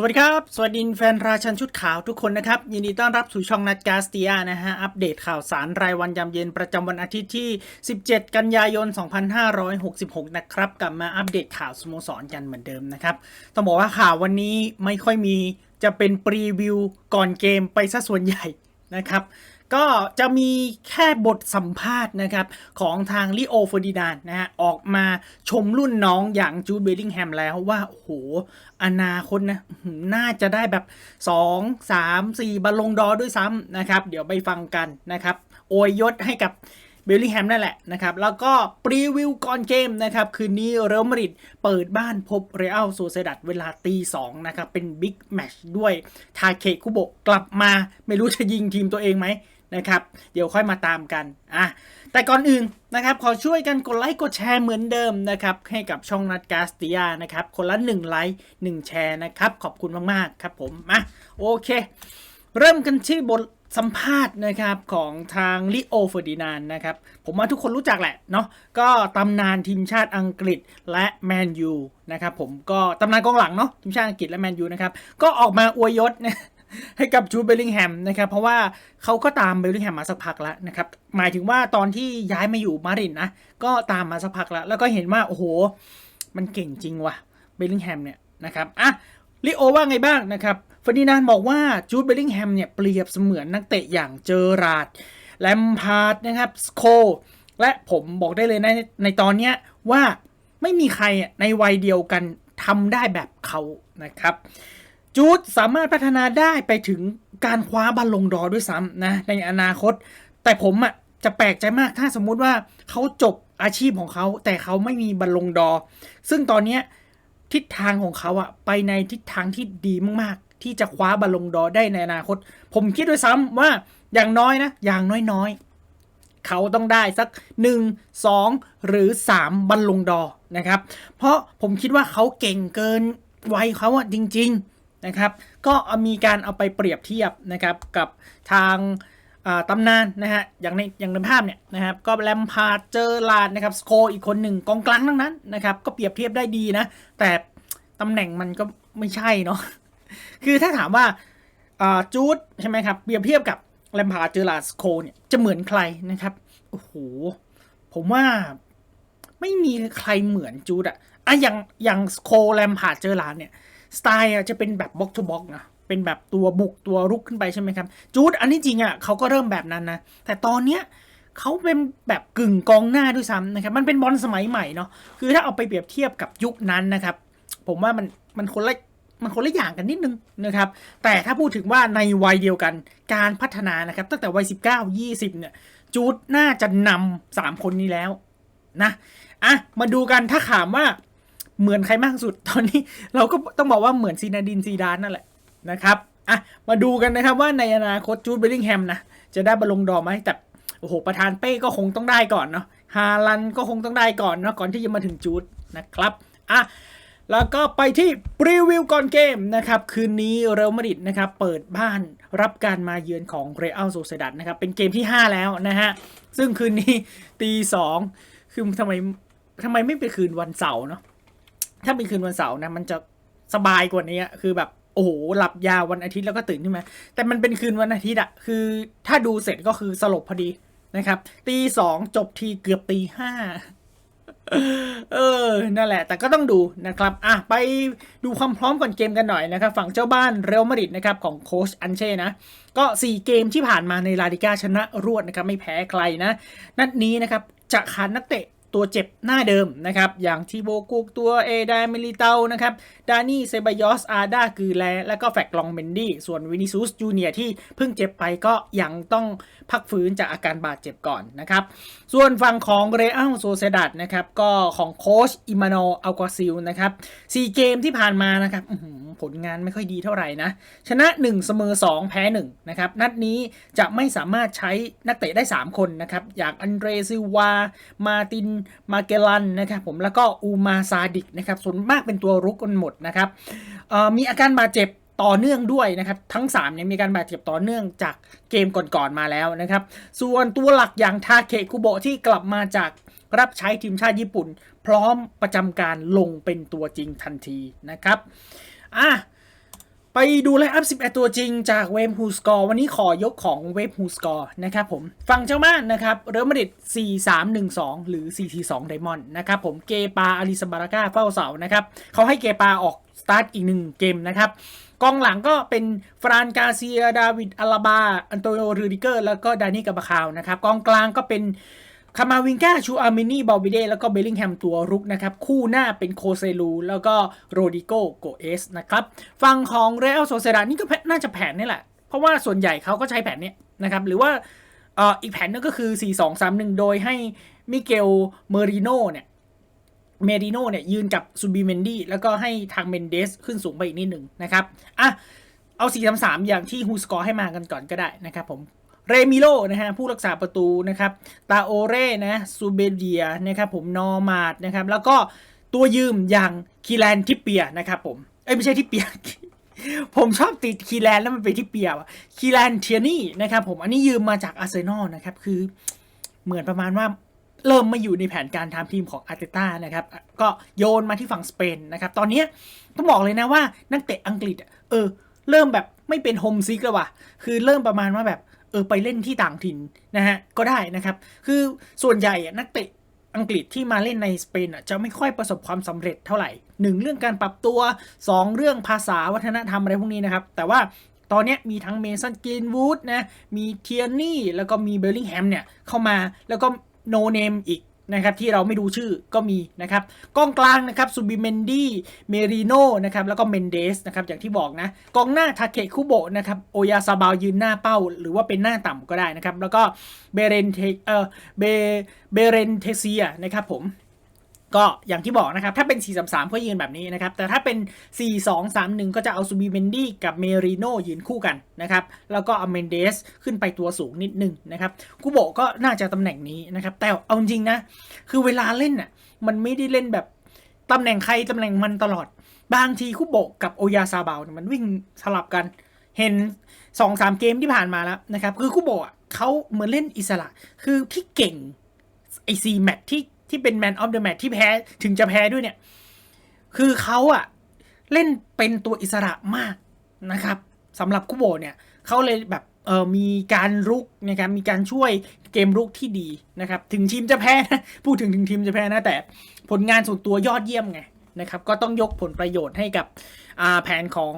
สวัสดีครับ สวัสดีแฟนราชันชุดขาวทุกคนนะครับ ยินดีต้อนรับสู่ช่องนัดกาสเตียนะฮะ อัปเดตข่าวสารรายวันยามเย็นประจำวันอาทิตย์ที่ 17 กันยายน 2566 นะครับ กลับมาอัปเดตข่าวสโมสรกันเหมือนเดิมนะครับ ต้องบอกว่าข่าววันนี้ไม่ค่อยมีจะเป็นปรีวิวก่อนเกมไปซะส่วนใหญ่นะครับ ก็จะมีแค่บทสัมภาษณ์นะครับ ของทางลิโอเฟอร์ดินานนะฮะออกมาชมรุ่นน้องอย่างจูดเบลลิงแฮมแล้วว่าโอ้โหอนาคตนะน่าจะได้แบบ 2 3 4บอลลงดอด้วยซ้ำนะครับ เดี๋ยวไปฟังกันนะครับ โอยยศให้กับเบลลิงแฮมนั่นแหละนะครับ แล้วก็ปรีวิวก่อนเกมนะครับ คืนนี้เรอัลมาดริดเปิดบ้านพบเรอัลโซเซดัดเวลาตีสองนะครับ เป็นบิ๊กแมตช์ด้วย ทาเคคุโบกลับมาไม่รู้จะยิงทีมตัวเองไหม นะครับ เดี๋ยวค่อยมาตามกันอะแต่ก่อนอื่นนะครับ ขอช่วยกันกดไลค์กดแชร์เหมือนเดิมนะครับ ให้กับช่องนัดกาสติยานะครับ คนละ1ไลค์1แชร์นะครับ ขอบคุณมากๆครับผมมาโอเค เริ่มกันที่บทสัมภาษณ์นะครับของทางลิโอเฟอร์ดินานนะครับ ผมว่าทุกคนรู้จักแหละเนาะก็ตำนานทีมชาติอังกฤษและแมนยูนะครับผมก็ตำนานกองหลังเนาะทีมชาติอังกฤษและแมนยูนะครับ ก็ออกมาอวยยศนะ ให้กับจูดเบลลิงแฮมนะครับเพราะว่าเขาก็ตามเบลลิงแฮมมาสักพักแล้วนะครับหมายถึงว่าตอนที่ย้ายมาอยู่มาริดนะก็ตามมาสักพักแล้ว แล้วก็เห็นว่าโอ้โห มันเก่งจริงว่ะเบลลิงแฮมเนี่ยนะครับอะลิโอว่าไงบ้างนะครับเฟอร์ดินานบอกว่าจูดเบลลิงแฮมเนี่ยเปรียบเสมือนนักเตะอย่างเจอราร์ดแลมพาร์ดนะครับสโคและผมบอกได้เลยในในตอนเนี้ยว่าไม่มีใครในวัยเดียวกันทำได้แบบเขานะครับ จูดสามารถพัฒนาได้ไปถึงการคว้าบอลลงดอด้วยซ้ำนะในอนาคต แต่ผมอะจะแปลกใจมากถ้าสมมุติว่าเขาจบอาชีพของเขา แต่เขาไม่มีบอลลงดอ ซึ่งตอนเนี้ยทิศทางของเขาอะไปในทิศทางที่ดีมากๆ ที่จะคว้าบอลลงดอได้ในอนาคต ผมคิดด้วยซ้ำว่าอย่างน้อยนะ อย่างน้อยๆ เขาต้องได้สัก 1 2 หรือ 3บัลลงดอนะครับ เพราะผมคิดว่าเขาเก่งเกินวัยเขาอะจริง ๆ นะครับ ก็มีการเอาไปเปรียบเทียบนะครับกับทางตำนานนะฮะอย่างในอย่างในภาพเนี่ยนะครับก็แลมพาเจอร์ลาดนะครับสโคอีกคนหนึ่งกองกลางทั้งนั้นนะครับก็เปรียบเทียบได้ดีนะ แต่ตำแหน่งมันก็ไม่ใช่เนาะคือถ้าถามว่าจูดใช่ไหมครับเปรียบเทียบกับแลมพาเจอร์ลาดสโคเนี่ยจะเหมือนใครนะครับโอ้โหผมว่าไม่มีใครเหมือนจูดอะอะอย่างอย่างสโคแลมพาเจอร์ลาดเนี่ย สไตล์อะจะเป็นแบบบ็อกทูบ็อกนะเป็นแบบตัวบุกตัวรุกขึ้นไปใช่ไหมครับ จูดอันนี้จริงอะเขาก็เริ่มแบบนั้นนะ แต่ตอนเนี้ยเขาเป็นแบบกึ่งกองหน้าด้วยซ้ำนะครับ มันเป็นบอลสมัยใหม่เนาะคือถ้าเอาไปเปรียบเทียบกับยุคนั้นนะครับ ผมว่ามันมันคนละมันคนละอย่างกันนิดนึงนะครับ แต่ถ้าพูดถึงว่าในวัยเดียวกันการพัฒนานะครับ ตั้งแต่วัย 19 20 เนี่ย จูดน่าจะนำสามคนนี้แล้วนะอะมาดูกันถ้าถามว่า เหมือนใครมากสุดตอนนี้เราก็ต้องบอกว่าเหมือนซีนาดินซีดานนั่นแหละนะครับอะมาดูกันนะครับว่าในอนาคตจูดเบลลิงแฮมนะจะได้บอลลงดอไหมแต่โอ้โหประธานเป้ก็คงต้องได้ก่อนเนาะฮาลันก็คงต้องได้ก่อนเนาะก่อนที่จะมาถึงจูดนะครับอะแล้วก็ไปที่รีวิวก่อนเกมนะครับคืนนี้เรอัลมาดริดนะครับเปิดบ้านรับการมาเยือนของเรอัลโซเซดัดนะครับเป็นเกมที่ 5 แล้วนะฮะซึ่งคืนนี้ตีสองคือทำไมทำไมไม่เป็นคืนวันเสาร์เนาะ ถ้าเป็นคืนวันเสาร์นะ มันจะสบายกว่านี้คือแบบโอ้โหหลับยาววันอาทิตย์แล้วก็ตื่นขึ้นมา แต่มันเป็นคืนวันอาทิตย์อะคือ ถ้าดูเสร็จก็คือสลบพอดีนะครับตีสองจบทีเกือบตีห้าเออ นั่นแหละ แต่ก็ต้องดูนะครับ อะ ไปดูความพร้อมก่อนเกมกันหน่อยนะครับ ฝั่งเจ้าบ้านเรอัลมาดริดนะครับ ของโค้ชอันเช่นะ ก็ 4 เกมที่ผ่านมาในลาลิกาชนะรวดนะครับ ไม่แพ้ใครนะ นัดนี้นะครับ จะขาดนักเตะ ตัวเจ็บหน้าเดิมนะครับ อย่างทีโบกุกตัวเอดาเมลิเตานะครับ ดานี่เซบายอส อาดากือแล และก็แฟกลองเมนดี้ ส่วนวินิซูสจูเนียที่เพิ่งเจ็บไปก็ยังต้องพักฟื้นจากอาการบาดเจ็บก่อนนะครับ ส่วนฝั่งของเรอัลโซเซดัดนะครับ ก็ของโค้ชอิมานอัลกวาซิลนะครับ4เกมที่ผ่านมานะครับผลงานไม่ค่อยดีเท่าไหร่นะ ชนะ 1 เสมอ 2 แพ้ 1 นะครับ นัดนี้จะไม่สามารถใช้นักเตะได้ 3 คนนะครับ อย่างอันเดรซิวา มาตินมาเกลันนะครับผมแล้วก็อูมาซาดิกนะครับส่วนมากเป็นตัวรุกกันหมดนะครับมีอาการบาดเจ็บต่อเนื่องด้วยนะครับทั้ง3เนี่ยมีการบาดเจ็บต่อเนื่องจากเกมก่อนๆมาแล้วนะครับ ส่วนตัวหลักอย่างทาเคคุโบะที่กลับมาจากรับใช้ทีมชาติญี่ปุ่น พร้อมประจำการลงเป็นตัวจริงทันทีนะครับอะ ไปดูไลน์อัพ 11 ตัวจริงจากเวฟฮูสกอร์วันนี้ขอยกของเวฟฮูสกอร์นะครับผม ฝั่งเจ้าบ้านนะครับ เรอัลมาดริด4-3-1-2 หรือ4-4-2 ไดมอนด์นะครับผมเกปาอาริสบาราก้าเฝ้าเสานะครับเขาให้เกปาออกสตาร์ทอีกหนึ่งเกมนะครับกองหลังก็เป็นฟรานกาเซีย ดาวิดอาลาบา อันโตโนรูดิเกอร์ แล้วก็ดานิกาบาคาวนะครับ กองกลางก็เป็น คามาวิงกาชูอาร์เมนีบอลบิเดแล้วก็เบลลิงแฮมตัวรุกนะครับ คู่หน้าเป็นโคเซลูแล้วก็โรดิโกโกเอสนะครับฝั่งของเรอัลโซเซดานี่ก็น่าจะแผนนี่แหละ เพราะว่าส่วนใหญ่เขาก็ใช้แผนนี้นะครับ หรือว่าอีกแผนนึงก็คือ 4-2-3-1 โดยให้มิเกลเมริโนเนี่ยเมดิโนเนี่ยยืนกับซูบิเมนดี้แล้วก็ให้ทางเมนเดสขึ้นสูงไปอีกนิดหนึ่งนะครับอะเอา 4 3 3 อย่างที่ฮูสกอร์ให้มากันก่อนก็ได้นะครับผม เรมิโลนะฮะผู้รักษาประตูนะครับตาโอเร่นะซูเบเดียนะครับผมนอร์มาดนะครับแล้วก็ตัวยืมอย่างคีแลนทิเปียนะครับผมเอ้ยไม่ใช่ทิเปียผมชอบติดคีแลนแล้วมันไปทิเปียว่ะคีแลนเทียนี่นะครับผมอันนี้ยืมมาจากอาร์เซนอลนะครับคือเหมือนประมาณว่าเริ่มมาอยู่ในแผนการทำทีมของอาร์เตต้านะครับก็โยนมาที่ฝั่งสเปนนะครับตอนนี้ต้องบอกเลยนะว่านักเตะอังกฤษเออเริ่มแบบไม่เป็นโฮมซิกแล้วว่ะคือเริ่มประมาณว่าแบบ เออไปเล่นที่ต่างถิ่นนะฮะก็ได้นะครับ คือส่วนใหญ่อะนักเตะอังกฤษที่มาเล่นในสเปนอะจะไม่ค่อยประสบความสำเร็จเท่าไหร่หนึ่งเรื่องการปรับตัวสองเรื่องภาษาวัฒนธรรมอะไรพวกนี้นะครับ แต่ว่าตอนเนี้ยมีทั้งเมสันกรีนวูดนะมีเทียนี่แล้วก็มีเบลลิงแฮมเนี่ยเข้ามาแล้วก็โนเนมอีก นะครับที่เราไม่ดูชื่อก็มีนะครับกองกลางนะครับซูบิเมนดี้เมริโนนะครับแล้วก็เมนเดสนะครับอย่างที่บอกนะกองหน้าทาเคคุโบะนะครับโอยาซาบาวยืนหน้าเป้า หรือว่าเป็นหน้าต่ำก็ได้นะครับแล้วก็เบเรนเทเออเบเบเรนเทเซียนะครับผม ก็อย่างที่บอกนะครับ ถ้าเป็น 4-3-3 ก็ยืนแบบนี้นะครับ แต่ถ้าเป็น 4-2-3-1 ก็จะเอาซูบิเมนดี้กับเมริโนยืนคู่กันนะครับ แล้วก็เอาเมนเดสขึ้นไปตัวสูงนิดนึงนะครับกูโบก็น่าจะตำแหน่งนี้นะครับ แต่เอาจริงนะ คือเวลาเล่นอะมันไม่ได้เล่นแบบตำแหน่งใครตำแหน่งมันตลอด บางทีคุโบกับโอยาซาบาวเนี่ยมันวิ่งสลับกัน เห็นสองสามเกมที่ผ่านมาแล้วนะครับ คือคุโบะเขาเหมือนเล่นอิสระ คือที่เก่งไอซีแมทที่ ที่เป็นแมนออฟเดอะแมทที่แพ้ถึงจะแพ้ด้วยเนี่ย คือเขาอะเล่นเป็นตัวอิสระมากนะครับสำหรับคุโบเนี่ยเขาเลยแบบเออมีการรุกนะครับมีการช่วยเกมรุกที่ดีนะครับ ถึงทีมจะแพ้นะพูดถึงถึงทีมจะแพ้นะแต่ผลงานส่วนตัวยอดเยี่ยมไงนะครับก็ต้องยกผลประโยชน์ให้กับแผนของ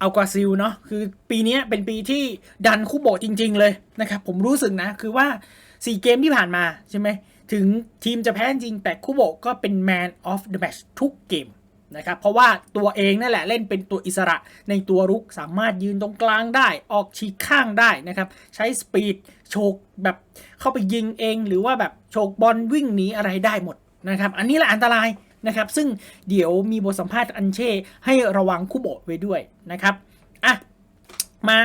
อัลกาซิลเนาะคือปีนี้เป็นปีที่ดันคุโบจริง ๆ เลยนะครับ ผมรู้สึกนะ คือว่า 4 เกมที่ผ่านมาใช่ไหม ถึงทีมจะแพ้จริง แต่คุโบก็เป็น Man of the Match ทุกเกมนะครับเพราะว่าตัวเองนั่นแหละเล่นเป็นตัวอิสระในตัวรุกสามารถยืนตรงกลางได้ ออกฉีกข้างได้นะครับ ใช้สปีดโชกแบบเข้าไปยิงเอง หรือว่าแบบโชกบอลวิ่งหนีอะไรได้หมดนะครับ อันนี้แหละอันตรายนะครับ ซึ่งเดี๋ยวมีบทสัมภาษณ์อันเช่ ให้ระวังคุโบไว้ด้วยนะครับอะมา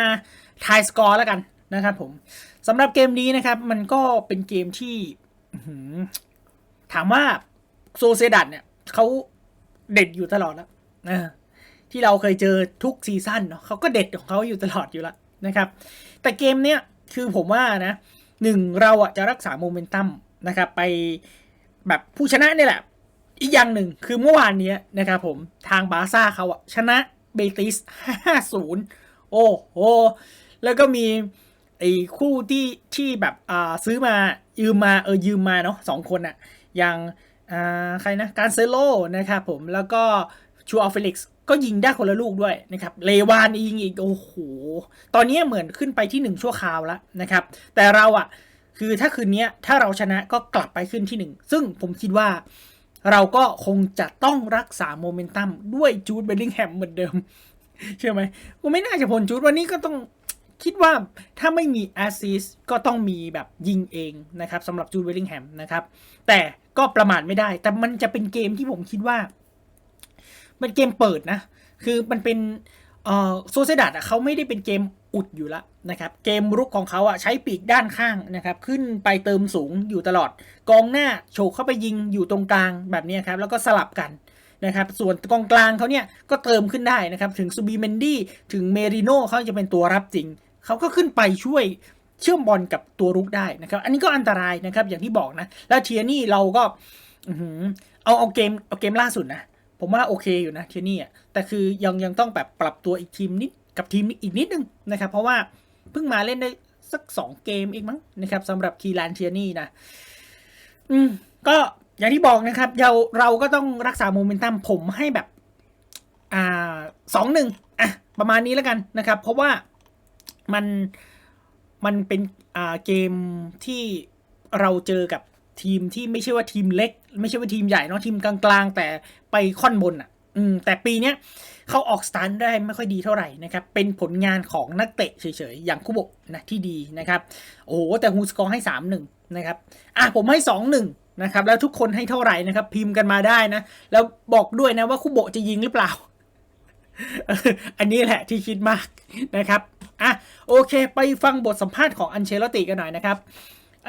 ทายสกอร์แล้วกันนะครับผมสำหรับเกมนี้นะครับมันก็เป็นเกมที่ ถามว่าโซเซดัตเนี่ยเขาเด็ดอยู่ตลอดแล้วนะที่เราเคยเจอทุกซีซั่นเนาะเขาก็เด็ดของเขาอยู่ตลอดอยู่แล้วนะครับ แต่เกมเนี้ยคือผมว่านะหนึ่งเราอะจะรักษาโมเมนตัมนะครับไปแบบผู้ชนะเนี่ยแหละ อีกอย่างหนึ่งคือเมื่อวานเนี้ยนะครับผมทางบาร์ซ่าเขาอะชนะเบติส 5-0 โอ้โห แล้วก็มีไอ้คู่ที่ที่แบบอ่าซื้อมา ยืมมาเออยืมมาเนาะสองคนอะอย่างอ่าใครนะการเซโลนะครับผมแล้วก็ชูอัลเฟลิกซ์ก็ยิงได้คนละลูกด้วยนะครับ เลวานยิงอีกโอ้โห ตอนนี้เหมือนขึ้นไปที่หนึ่งชั่วคราวแล้วนะครับ แต่เราอะคือถ้าคืนนี้ถ้าเราชนะก็กลับไปขึ้นที่หนึ่งซึ่งผมคิดว่าเราก็คงจะต้องรักษาโมเมนตัมด้วยจูดเบลลิงแฮมเหมือนเดิม เชื่อไหมกูไม่น่าจะพ้นจูดวันนี้ก็ต้อง คิดว่าถ้าไม่มีแอสซิสก็ต้องมีแบบยิงเองนะครับสำหรับจูดเบลลิงแฮมนะครับ แต่ก็ประมาทไม่ได้ แต่มันจะเป็นเกมที่ผมคิดว่า มันเกมเปิดนะ คือมันเป็นโซเซดัตเขาไม่ได้เป็นเกมอุดอยู่แล้วนะครับ เกมรุกของเขาอะใช้ปีกด้านข้างนะครับ ขึ้นไปเติมสูงอยู่ตลอด กองหน้าโฉกเข้าไปยิงอยู่ตรงกลางแบบนี้ครับ แล้วก็สลับกันนะครับ ส่วนกองกลางเขาเนี่ยก็เติมขึ้นได้นะครับ ถึงซูบีเมนดี้ถึงเมริโนเขาจะเป็นตัวรับจริง เขาก็ขึ้นไปช่วยเชื่อมบอลกับตัวรุกได้นะครับ อันนี้ก็อันตรายนะครับ อย่างที่บอกนะ แล้วเทียนี่เราก็เอาเอาเกมเอาเกมล่าสุดนะ ผมว่าโอเคอยู่นะเทียนี่อะแต่คือยังยังต้องแบบปรับตัวอีกทีมนิดกับทีมอีกนิดนึงนะครับ เพราะว่าเพิ่งมาเล่นได้สักสองเกมเองมั้งนะครับสำหรับคีรานเทียนี่นะ อืม ก็อย่างที่บอกนะครับ เราเราก็ต้องรักษาโมเมนตัมผมให้แบบ อ่าสองหนึ่งอะประมาณนี้แล้วกันนะครับ เพราะว่า มันมันเป็นอ่าเกมที่เราเจอกับทีมที่ไม่ใช่ว่าทีมเล็ก ไม่ใช่ว่าทีมใหญ่เนาะทีมกลางๆ แต่ไปค่อนบนอะ อืม แต่ปีเนี้ยเขาออกสตาร์ทได้ไม่ค่อยดีเท่าไหร่นะครับ เป็นผลงานของนักเตะเฉยๆ อย่างคุโบะนะที่ดีนะครับ โอ้โห แต่ฮูสกอร์ให้สามหนึ่งนะครับ อะ ผมให้สองหนึ่งนะครับ แล้วทุกคนให้เท่าไหร่นะครับ พิมพ์กันมาได้นะ แล้วบอกด้วยนะว่าคุโบจะยิงหรือเปล่า อันนี้แหละที่คิดมากนะครับอะโอเค ไปฟังบทสัมภาษณ์ของอันเชลติกันหน่อยนะครับ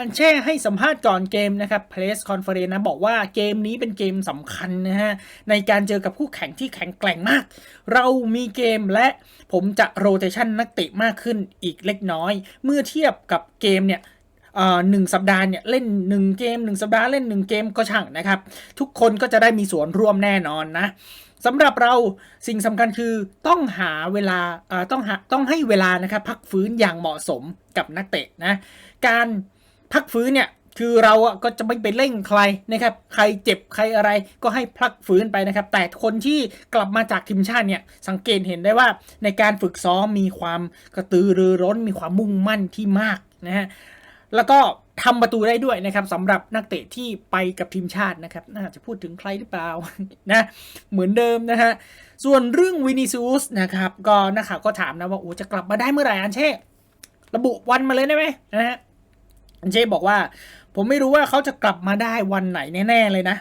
อันเช่ให้สัมภาษณ์ก่อนเกมนะครับ Press Conference นะบอกว่าเกมนี้เป็นเกมสำคัญนะฮะ ในการเจอกับคู่แข่งที่แข็งแกร่งมาก เรามีเกมและผมจะโรเ t ชันนักเตะมากขึ้นอีกเล็กน้อย เมื่อเทียบกับเกมเนี่ยอ่อหนึ่งสัปดาห์เนี่ยเล่น 1 เกม 1 สัปดาห์เล่น 1 เกมก็ช่างนะครับ ทุกคนก็จะได้มีส่วนร่วมแน่นอนนะ สำหรับเราสิ่งสำคัญคือต้องหาเวลาต้องหาต้องให้เวลานะครับพักฟื้นอย่างเหมาะสมกับนักเตะนะการพักฟื้นเนี่ยคือเราอะก็จะไม่ไปเร่งใครนะครับ ใครเจ็บใครอะไรก็ให้พักฟื้นไปนะครับ แต่คนที่กลับมาจากทีมชาติเนี่ยสังเกตเห็นได้ว่าในการฝึกซ้อมมีความกระตือรือร้น มีความมุ่งมั่นที่มากนะฮะแล้วก็ ทำประตูได้ด้วยนะครับสำหรับนักเตะที่ไปกับทีมชาตินะครับน่าจะพูดถึงใครหรือเปล่านะเหมือนเดิมนะฮะส่วนเรื่องวินิซูสนะครับก็นักข่าวก็ถามนะว่าโอ้จะกลับมาได้เมื่อไหร่อันเช่ระบุวันมาเลยได้ไหมนะฮะอันเช่บอกว่า ผมไม่รู้ว่าเขาจะกลับมาได้วันไหนแน่ ๆ เลยนะ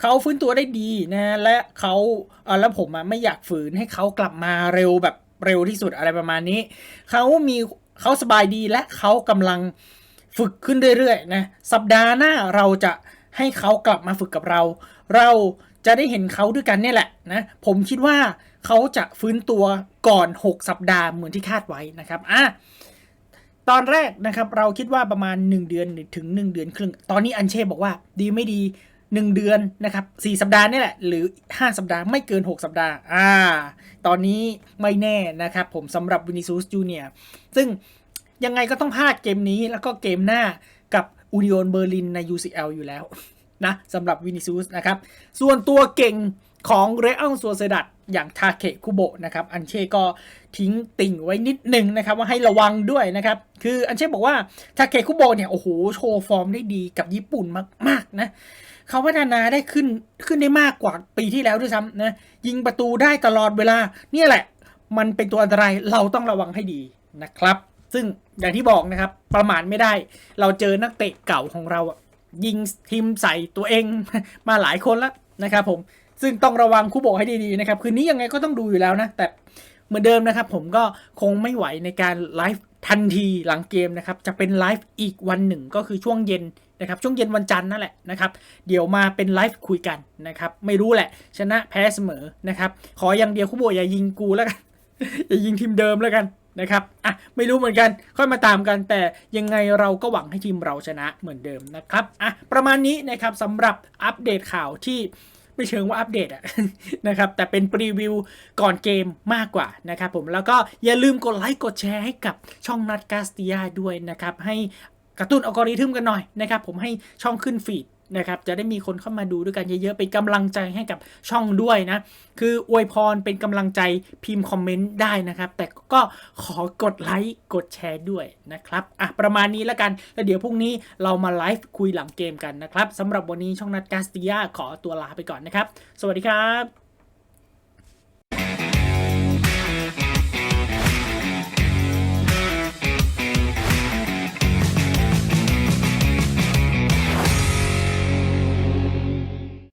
เขาฟื้นตัวได้ดีนะและเขาเออแล้วผมอะไม่อยากฝืนให้เขากลับมาเร็วแบบเร็วที่สุดอะไรประมาณนี้เขามีเขาสบายดีและเขากำลัง ฝึกขึ้นเรื่อยๆนะสัปดาห์หน้าเราจะให้เขากลับมาฝึกกับเรา เราจะได้เห็นเขาด้วยกันเนี่ยแหละนะผมคิดว่าเขาจะฟื้นตัวก่อน 6 สัปดาห์เหมือนที่คาดไว้นะครับอะตอนแรกนะครับเราคิดว่าประมาณ 1 เดือนถึง 1 เดือนครึ่ง ตอนนี้อันเช่บอกว่าดีไม่ดี 1 เดือนนะครับ4สัปดาห์นี่แหละ หรือ 5 สัปดาห์ไม่เกิน 6 สัปดาห์อ่าตอนนี้ไม่แน่นะครับผมสำหรับวินิซูสจูเนียซึ่ง ยังไงก็ต้องพลาดเกมนี้แล้วก็เกมหน้ากับอูนิโอนเบอร์ลินใน UCL อยู่แล้วนะสำหรับวินิซูสนะครับ ส่วนตัวเก่งของเรอัลซัวเซดัตอย่างทาเคคุโบะนะครับ อันเช่ก็ทิ้งติ่งไว้นิดหนึ่งนะครับ ว่าให้ระวังด้วยนะครับ คืออันเช่บอกว่าทาเคคุโบะเนี่ย โอ้โห โชว์ฟอร์มได้ดีกับญี่ปุ่นมาก ๆ นะ เขาพัฒนาได้ขึ้นขึ้นได้มากกว่าปีที่แล้วด้วยซ้ำนะ ยิงประตูได้ตลอดเวลา เนี่ยแหละ มันเป็นตัวอันตรายเราต้องระวังให้ดีนะครับ ซึ่งอย่างที่บอกนะครับ ประมาทไม่ได้ เราเจอนักเตะเก่าของเราอะยิงทีมใส่ตัวเองมาหลายคนแล้วนะครับผมซึ่งต้องระวังคู่โบกให้ดีๆนะครับ คืนนี้ยังไงก็ต้องดูอยู่แล้วนะ แต่เหมือนเดิมนะครับ ผมก็คงไม่ไหวในการไลฟ์ทันทีหลังเกมนะครับ จะเป็นไลฟ์อีกวันหนึ่งก็คือช่วงเย็นนะครับ ช่วงเย็นวันจันทร์นั่นแหละนะครับ เดี๋ยวมาเป็นไลฟ์คุยกันนะครับ ไม่รู้แหละ ชนะแพ้เสมอนะครับ ขออย่างเดียวคู่โบกอย่ายิงกูแล้วกัน อย่ายิงทีมเดิมแล้วกัน นะครับอะไม่รู้เหมือนกัน ค่อยมาตามกัน แต่ยังไงเราก็หวังให้ทีมเราชนะเหมือนเดิมนะครับอะประมาณนี้นะครับสำหรับอัปเดตข่าวที่ไม่เชิงว่าอัปเดตอะนะครับแต่เป็นพรีวิวก่อนเกมมากกว่านะครับผมแล้วก็อย่าลืมกดไลค์กดแชร์ให้กับช่องนัดกาสติยาด้วยนะครับให้กระตุ้นอัลกอริทึมกันหน่อยนะครับผมให้ช่องขึ้นฟีด นะครับจะได้มีคนเข้ามาดูด้วยกันเยอะๆเป็นกำลังใจให้กับช่องด้วยนะ คืออวยพรเป็นกำลังใจพิมพ์คอมเมนต์ได้นะครับ แต่ก็ขอกดไลค์กดแชร์ด้วยนะครับอะประมาณนี้แล้วกันแล้วเดี๋ยวพรุ่งนี้เรามาไลฟ์คุยหลังเกมกันนะครับสำหรับวันนี้ช่องนัดกาสติยาขอตัวลาไปก่อนนะครับ สวัสดีครับ